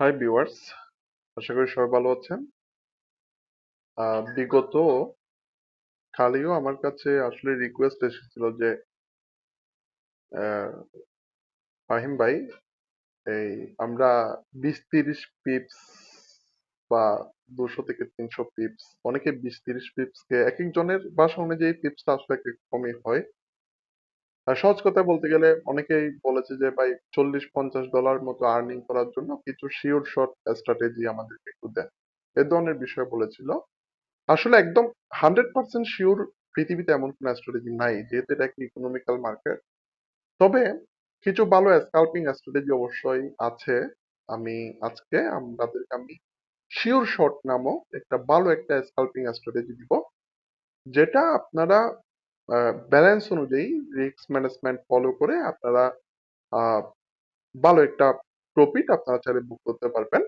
Hi viewers আশা করি সবাই ভালো আছেন। বিগত কালিও আমার কাছে আসলে রিকোয়েস্ট এসেছিল যে ফাহিম ভাই, এই আমরা বিশ তিরিশ পিপস বা দুশো থেকে তিনশো পিপস অনেকে বিশ তিরিশ পিপস কে এক একজনের বাসা অনুযায়ী পিপসটা আসলে একটু কমই হয়। সহজ কথা বলতে গেলে অনেকেই বলেছে যে, ভাই, চল্লিশ পঞ্চাশ ডলার মতো আর্নিং করার জন্য কিছু শিওর শর্ট স্ট্র্যাটেজি আমাদেরকে একটু দেন। এ ধরনের বিষয় বলেছিল। আসলে একদম হান্ড্রেড পার্সেন্ট শিওর পৃথিবীতে এমন কোনো স্ট্র্যাটেজি নাই, যেহেতু এটা একটি ইকোনমিক্যাল মার্কেট তবে কিছু ভালো স্কাল্পিং স্ট্র্যাটেজি অবশ্যই আছে। আমি, আজকে আপনাদেরকে আমি শিওর শর্ট নামক একটা ভালো একটা স্কাল্পিং স্ট্র্যাটেজি দিব, যেটা আপনারা ব্যালেন্স অনুযায়ী রিস্ক ম্যানেজমেন্ট ফলো করে আপনারা ভালো একটা প্রফিট আপনারা চাইলে বুক করতে পারবেন।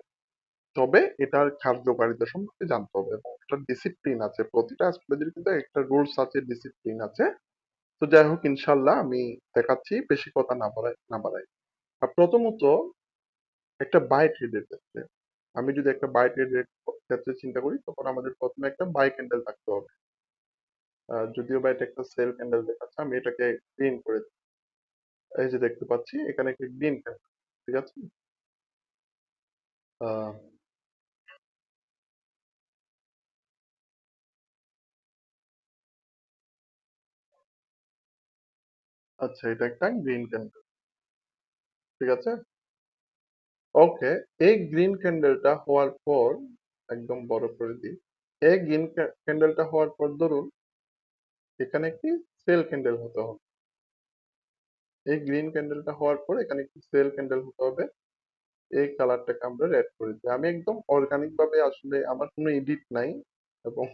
তবে এটার কার্যকারিতা সম্পর্কে জানতে হবে এটার ডিসিপ্লিন আছে। প্রতিটা স্ট্র্যাটেজির কিন্তু একটা রুলস আছে ডিসিপ্লিন আছে। তো যাই হোক, ইনশাল্লাহ আমি দেখাচ্ছি, বেশি কথা না বাড়াই না বাড়াই। আর প্রথমত একটা বাই ট্রেডের ক্ষেত্রে। আমি যদি একটা বাই ট্রেডের ক্ষেত্রে চিন্তা করি, তখন আমাদের প্রথমে একটা বাই ক্যান্ডেল থাকতে হবে। যদিও বা এটা একটা সেল ক্যান্ডেল দেখাচ্ছে আমি এটাকে গ্রিন করে দিই। এই যে দেখতে পাচ্ছি, এখানে একটি গ্রিন ক্যান্ডেল ঠিক আছে? আচ্ছা এটা একটা গ্রিন ক্যান্ডেল ঠিক আছে? ওকে এই গ্রিন ক্যান্ডেলটা হওয়ার পর, একদম বড় করে দিই। এই গ্রিন ক্যান্ডেলটা হওয়ার পর ধরুন এখানে একটি সেল ক্যান্ডেল হতে হবে। এই গ্রিন ক্যান্ডেলটা হওয়ার পর এখানে একটি সেল ক্যান্ডেল হতে হবে। এই কালারটাকে আমরা রেড করে দিই। আমি একদম অর্গানিক ভাবে আসলে আমার কোনো এডিট নাই এবং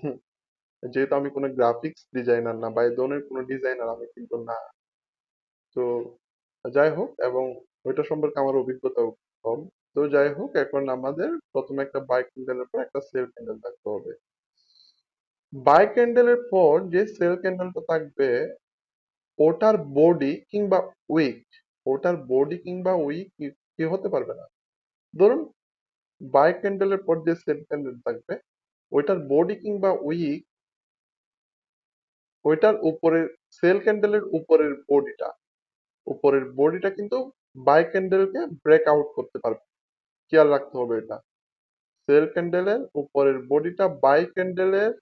যেহেতু আমি কোনো গ্রাফিক্স ডিজাইনার না বা এই ধরনের কোনো ডিজাইনার আমি কিন্তু না। তো যাই হোক এবং ওইটা সম্পর্কে আমার অভিজ্ঞতা কম। তো যাই হোক, এখন আমাদের প্রথমে একটা বাই ক্যান্ডেলের পর একটা সেল ক্যান্ডেল থাকতে হবে। বাই ক্যান্ডেলের পর যে সেল ক্যান্ডেলটা থাকবে, ওটার বডি কিংবা উইক ওটার বডি কিংবা উইক কি হতে পারবে না। ধরুন বাই ক্যান্ডেলের পর যে সেল ক্যান্ডেল থাকবে, ওইটার বডি কিংবা উইক ওইটার উপরের সেল ক্যান্ডেলের উপরের বডিটা উপরের বডিটা কিন্তু বাই ক্যান্ডেলকে ব্রেক আউট করতে পারবে। খেয়াল রাখতে হবে এটা। সেল ক্যান্ডেলের উপরের বডিটা বাই ক্যান্ডেলের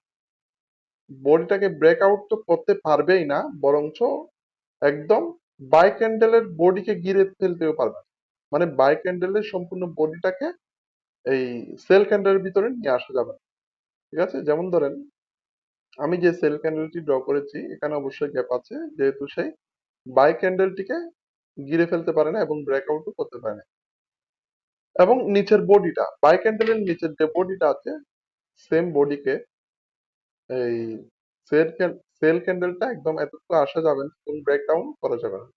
বডিটাকে ব্রেক আউট তো করতে পারবেই না, বরঞ্চ একদম বাই ক্যান্ডেলের বডিকে গিরে ফেলতেও পারবে। মানে বাই ক্যান্ডেলের সম্পূর্ণ বডিটাকে এই সেল ক্যান্ডেলের ভিতরে নিয়ে আসা যাবে ঠিক আছে? যেমন ধরেন, আমি যে সেল ক্যান্ডেলটি ড্র করেছি, এখানে অবশ্যই গ্যাপ আছে, যেহেতু সেই বাই ক্যান্ডেলটিকে গিরে ফেলতে পারে না এবং ব্রেকআউটও করতে পারে না। এবং নিচের বডিটা বাই ক্যান্ডেলের নিচের যে বডিটা আছে সেম বডিকে এই সেল সেল ক্যান্ডেলটা একদম এতটুকু আসা যাবে না এবং ব্রেকডাউন করা যাবে না।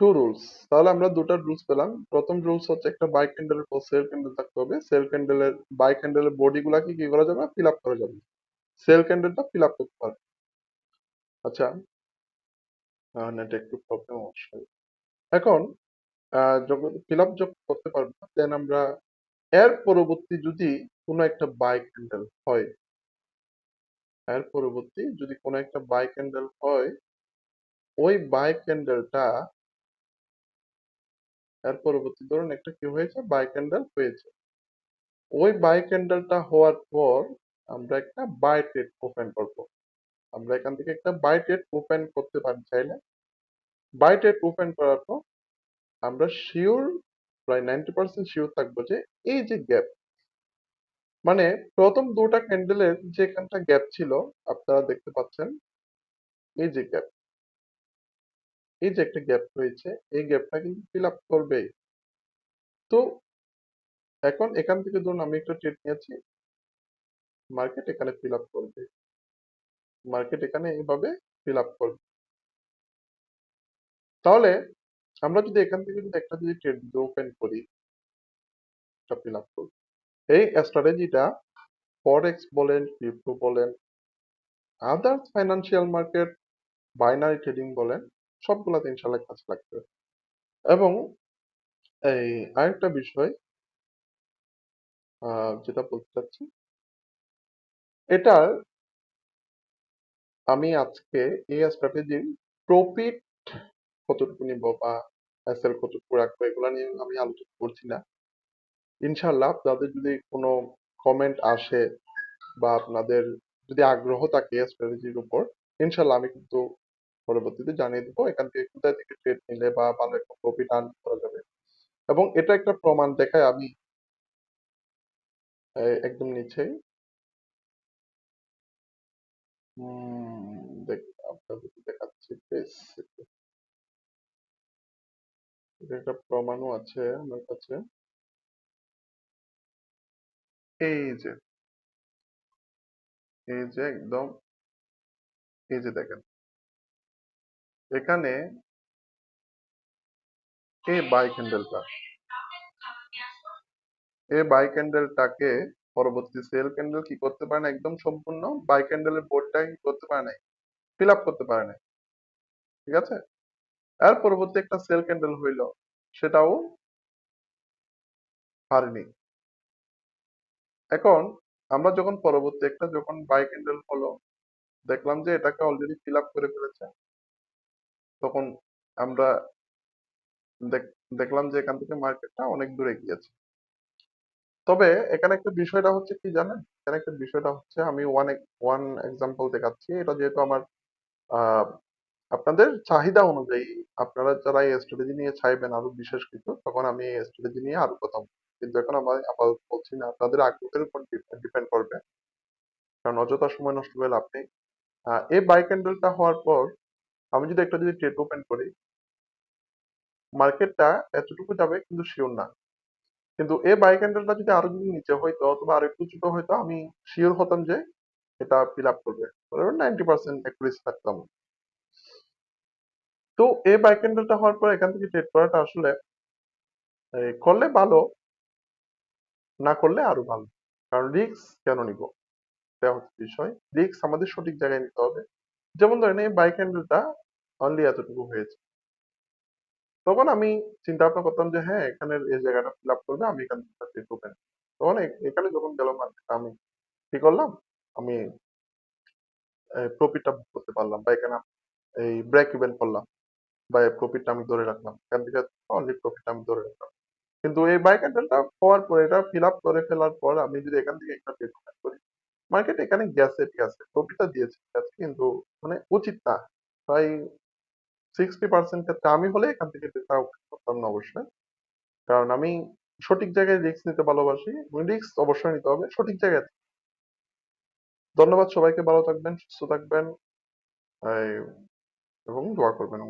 টু রুলস তাহলে আমরা দুটো রুলস পেলাম। প্রথম রুলস হচ্ছে একটা বাই ক্যান্ডেলের পর সেল ক্যান্ডেল থাকতে হবে। সেল ক্যান্ডেলের বাই ক্যান্ডেলের বডি গুলাকে কি করা যাবে? ফিল আপ করা যাবে। সেল ক্যান্ডেলটা ফিল আপ করতে পারবে আচ্ছা নেট একটু প্রবলেম অবশ্যই এখন যখন ফিল আপ যখন করতে পারব দেন আমরা এর পরবর্তী যদি কোনো একটা বাই ক্যান্ডেল হয় এর পরবর্তী যদি কোনো একটা বাই ক্যান্ডেল হয়, ওই বাই ক্যান্ডেলটা এর পরবর্তী ধরুন একটা কি হয়েছে? বাই ক্যান্ডেল হয়েছে। ওই বাই ক্যান্ডেলটা হওয়ার পর আমরা একটা বাই ট্রেড ওপেন করব। আমরা এখান থেকে একটা বাই ট্রেড ওপেন করতে পারি চাইলে। বাই ট্রেড ওপেন করার পর আমরা শিওর প্রায় নাইনটি পার্সেন্ট শিওর থাকব যে এই যে গ্যাপ মানে প্রথম দুটা ক্যান্ডেলের যেখানটা গ্যাপ ছিল, আপনারা দেখতে পাচ্ছেন, এই যে গ্যাপ এই যে একটা গ্যাপ রয়েছে, এই গ্যাপটা কিন্তু ফিল আপ করবেই। তো এখন এখান থেকে ধরুন আমি একটা ট্রেড নিয়েছি মার্কেট এখানে ফিল আপ করবে মার্কেট এখানে এইভাবে ফিল আপ করবে। তাহলে আমরা যদি এখান থেকে যদি একটা যদি ট্রেড ওপেন করি ফিল আপ করবে। এই স্ট্র্যাটেজিটা ফরেক্স বলেন ক্রিপ্টো বলেন others financial market binary trading বলেন, সবগুলাতে ইনশাল্লাহ কাজ লাগবে। এবং এই আরেকটা বিষয় যেটা বলতে চাচ্ছি, এটার আমি আজকে এই স্ট্র্যাটেজির প্রফিট কতটুকু নিব বা এসএল কতটুকু রাখব, এগুলো নিয়ে আমি আলোচনা করছি না। ইনশাল্লাহ আপনাদের যদি কোনো কমেন্ট আসে বা আপনাদের যদি আগ্রহ থাকে স্ট্র্যাটেজির উপর ইনশাল্লাহ আমি কিন্তু পরবর্তীতে জানিয়ে দেবো এখান থেকে কোথায় থেকে ট্রেড নিলে বা ভালো একটা প্রফিট আর্ন করা যাবে। এবং এটা একটা প্রমাণ দেখায় আমি একদম দেখ, আপনাদেরকে দেখাচ্ছি একটা প্রমাণও আছে আমার কাছে। এই যে। এই যে একদম। এই যে দেখেন। এখানে এই বাই ক্যান্ডেলটা এই বাই ক্যান্ডেলটাকে পরবর্তী সেল ক্যান্ডেল কি করতে পারে না একদম সম্পূর্ণ বাই ক্যান্ডেলের বোর্ডটা কি করতে পারে নাই? ফিল আপ করতে পারে নাই। ঠিক আছে? এর পরবর্তী একটা সেল ক্যান্ডেল হইল। সেটাও পারেনি এখন আমরা যখন পরবর্তী একটা যখন বাই ক্যান্ডেল হলো, দেখলাম যে এটাকে অলরেডি ফিল আপ করে ফেলেছে। তখন আমরা দেখলাম যে এখান থেকে মার্কেটটা অনেক দূরে গিয়েছে। তবে এখানে একটা বিষয়টা হচ্ছে কি জানেন? এখানে একটা বিষয়টা হচ্ছে আমি ওয়ান ওয়ান এক্সাম্পল দেখাচ্ছি। এটা যেহেতু আমার আপনাদের চাহিদা অনুযায়ী আপনারা যারা এই স্ট্র্যাটেজি নিয়ে চাইবেন আরও বিশেষ কিছু তখন আমি এই স্ট্র্যাটেজি নিয়ে আরও কথা বলব। কিন্তু এখন আমার আপাতত বলছি না, আপনাদের আগ্রহের উপর ডিপেন্ড করবে। কারণ অযথা সময় নষ্ট করে লাভ নেই। এই বাই ক্যান্ডেলটা হওয়ার পর আমি যদি একটা যদি ট্রেড ওপেন করি মার্কেটটা এতটুকু যাবে কিন্তু শিওর না। কিন্তু এই বাই ক্যান্ডেলটা যদি আরও যদি নিচে হইতো অথবা আরও একটু ছোট হইতো, আমি শিওর হতাম যে এটা ফিল আপ করবে। নাইনটি পার্সেন্ট অ্যাকুরেসি থাকতাম তো এই বাই ক্যান্ডেলটা হওয়ার পর এখান থেকে ট্রেড করাটা আসলে করলে ভালো না করলে আরও ভালো। কারণ রিস্ক কেন নিব? এটা হচ্ছে বিষয়। রিস্ক আমাদের সঠিক জায়গায় নিতে হবে। যেমন ধরেন এই বাই ক্যান্ডেলটা অনলি এতটুকু হয়েছে। তখন আমি চিন্তা ভাবনা করতাম যে হ্যাঁ এখানের এই জায়গাটা ফিল আপ করবে, আমি এখান থেকে ওপেন তখন এখানে যখন গেল মার্কেট আমি কি করলাম? আমি প্রফিটটা বুক করতে পারলাম বা এখানে এই ব্রেক ইভেন করলাম। বা প্রফিটটা আমি ধরে রাখলাম। এখান থেকে অনলি প্রফিটটা আমি ধরে রাখলাম। কিন্তু এই বাই ক্যান্ডেলটা হওয়ার পর, এটা ফিল আপ করে ফেলার পর আমি যদি এখান থেকে একটা ট্রেড করি মার্কেট এখানে গেছে ঠিক আছে প্রফিটটা দিয়েছে ঠিক আছে কিন্তু মানে উচিত না। প্রায় সিক্সটি পার্সেন্ট ক্ষেত্রে আমি হলে এখান থেকে ট্রেডটা করতাম না অবশ্যই। কারণ আমি সঠিক জায়গায় রিস্ক নিতে ভালোবাসি রিস্ক অবশ্যই নিতে হবে সঠিক জায়গায়। ধন্যবাদ সবাইকে, ভালো থাকবেন, সুস্থ থাকবেন এবং দোয়া করবেন।